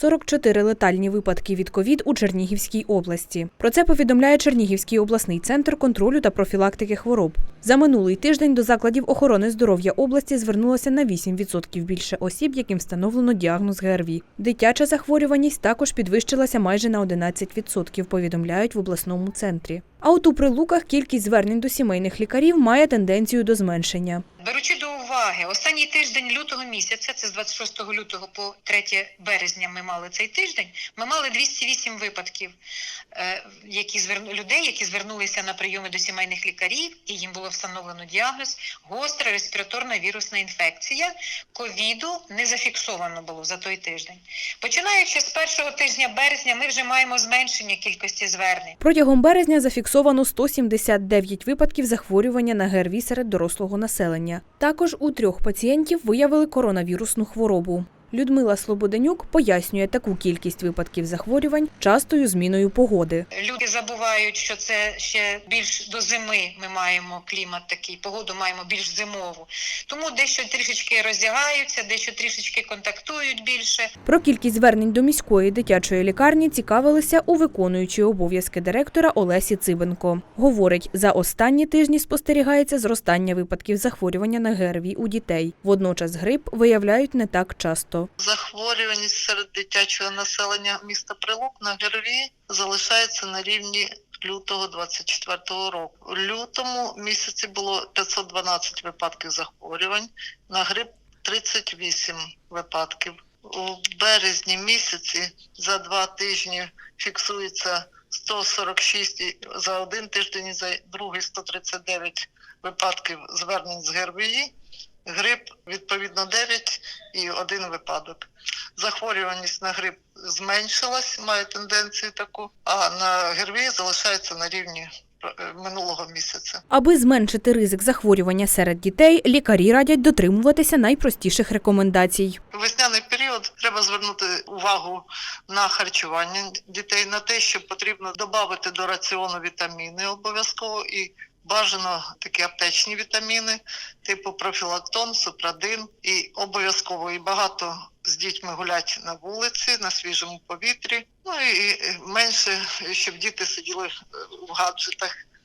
44 летальні випадки від ковід у Чернігівській області. Про це повідомляє Чернігівський обласний центр контролю та профілактики хвороб. За минулий тиждень до закладів охорони здоров'я області звернулося на 8% більше осіб, яким встановлено діагноз ГРВІ. Дитяча захворюваність також підвищилася майже на 11%, повідомляють в обласному центрі. А от у прилуках кількість звернень до сімейних лікарів має тенденцію до зменшення. Беручи до уваги останній тиждень лютого місяця, це з 26 лютого по 3 березня ми мали цей тиждень. Ми мали 208 випадків е, які зверну, людей, які звернулися на прийоми до сімейних лікарів, і їм було встановлено діагноз гостра респіраторна вірусна інфекція. Ковіду не зафіксовано було за той тиждень. Починаючи з першого тижня березня, ми вже маємо зменшення кількості звернень. Протягом березня зафіксовано 179 випадків захворювання на ГРВІ серед дорослого населення. Також у трьох пацієнтів виявили коронавірусну хворобу. Людмила Слободенюк пояснює таку кількість випадків захворювань частою зміною погоди. Люди забувають, що це ще більш до зими ми маємо клімат такий, погоду маємо більш зимову. Тому дещо трішечки роздягаються, дещо трішечки контактують більше. Про кількість звернень до міської дитячої лікарні цікавилися у виконуючій обов'язки директора Олесі Цибенко. Говорить, за останні тижні спостерігається зростання випадків захворювання на ГРВІ у дітей. Водночас грип виявляють не так часто. Захворюваність серед дитячого населення міста Прилук на ГРВІ залишається на рівні лютого 24 року. У лютому місяці було 512 випадків захворювань, на грип 38 випадків. У березні місяці за два тижні фіксується 146 і за один тиждень, за другий 139 випадків звернень з ГРВІ. Грип відповідно 9 і один випадок. Захворюваність на грип зменшилась, має тенденцію таку, а на ГРВІ залишається на рівні е, минулого місяця. Аби зменшити ризик захворювання серед дітей, лікарі радять дотримуватися найпростіших рекомендацій. У весняний період треба звернути увагу на харчування дітей, на те, що потрібно додати до раціону вітаміни обов'язково і бажано такі аптечні вітаміни, типу профілактон, супрадин, і обов'язково і багато з дітьми гулять на вулиці, на свіжому повітрі. Ну і менше, щоб діти сиділи е, в гаджетах.